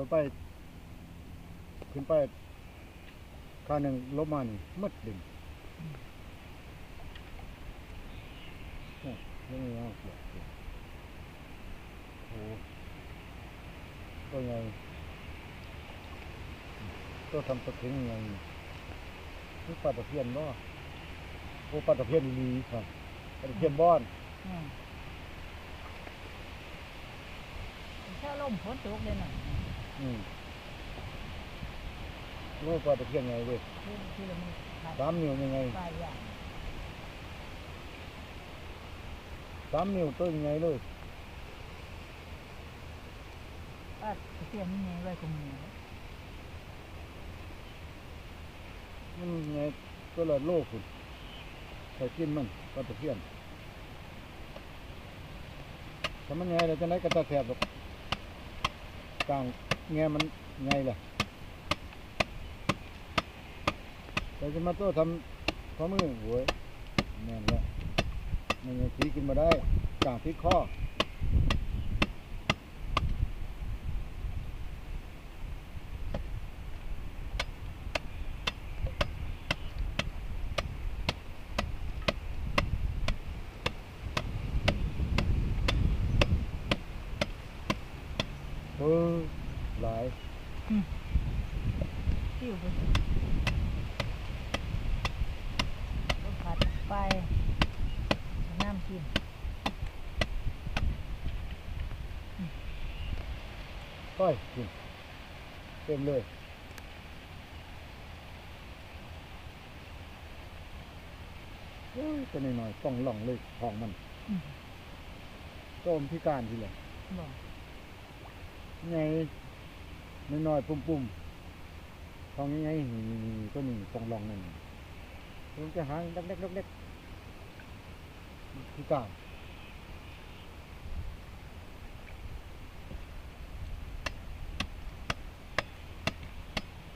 วนไป ขึ้นไปข้างหนึ่งลบมานี่มัดดึงโอ้ยังไงเอาเกี่ยวโอ้ตัวใหญ่ตัวทำตะเข็งยังไงนี่ปลาตะเพียนบ่โอ้ปลาตะเพียนอีครับปลาตะเพียนบ้อนแค่ลมฝนตกเลยน่ะ อืมโอ้ปลาตะเพียนไงเว้ยคือคือมันขาดสามนิ้วยังไงปลายอย่างสามนิ้วตัวยังไงเลยปลาตะเพียนนี่ไงไว้กับมือมันไงตัวละโลคุณใส่กินมันปลาตะเพียนถ้ามันไงเราจะไหนกระตาแสบหรอกกลาง แงมันไงล่ะเราจะมาตัวทำข้อมือโว้ยแน่นแล้วมันยังตีกินมาได้กลางที่ข้ออ หลายติ้วไปก็ขาดไปน้ำกินต้อยกินเต็มเลยโอ้ยตัวน้อยๆต้องหล่องเลยของมันอืมต้มพิการทีเลยบอกไง น้อยๆปุ่มๆทองไงๆตัวนี้ต้องหล่องหนึ่งมันจะหางเล็กๆเล็กๆพิการ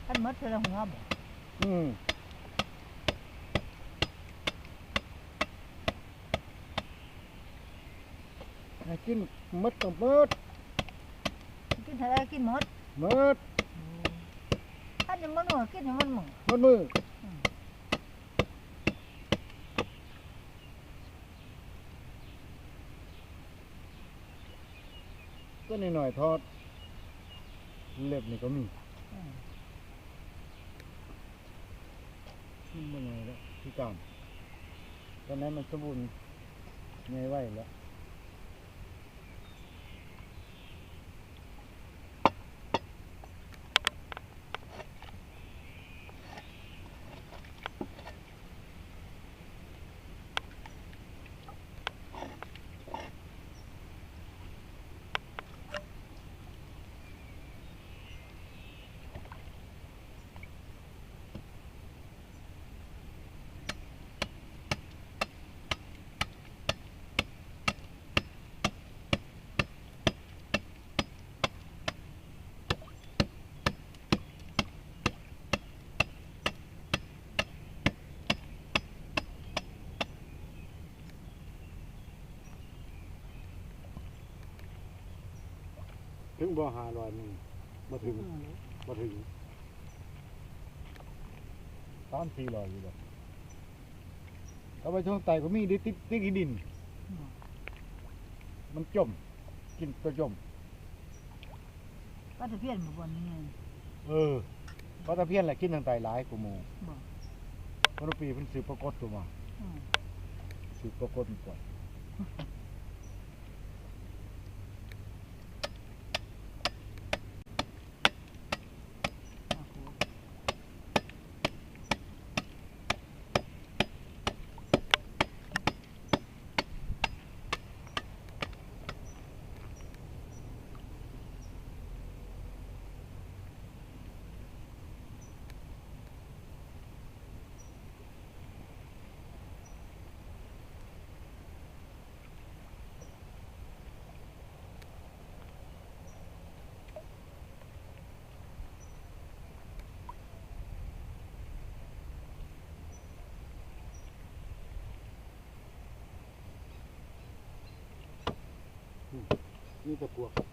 ท่านมดเธอละหัวบอกอืมให้กินหมดต้องหมดกินเท่าไรกินหมด หมดท่านยังมันหัวกินยังมันหมึงหมดมืออืมก็หน่อยๆทอด เล็บนี่ก็มีอืมมันไงแล้วพี่การตอนนั้นมันสมบูรณ์ไงไหวแล้ว บ่หาลอยมึงมาถึงอืมมาถึงสามสี่ลอยอยู่แล้วเอาไปช่วงไตก็มีดิติดติดดินบอกมันจม กินตัวจมปลาตะเพียนบอกว่านี่ไงเออปลาตะเพียนแหละกินทางไตหลายกูโมบอกคนละปีเพิ่นสืบปรากฏตัวมาอืมสืบปรากฏมันก่อน โอ้โห นี่ตะพวก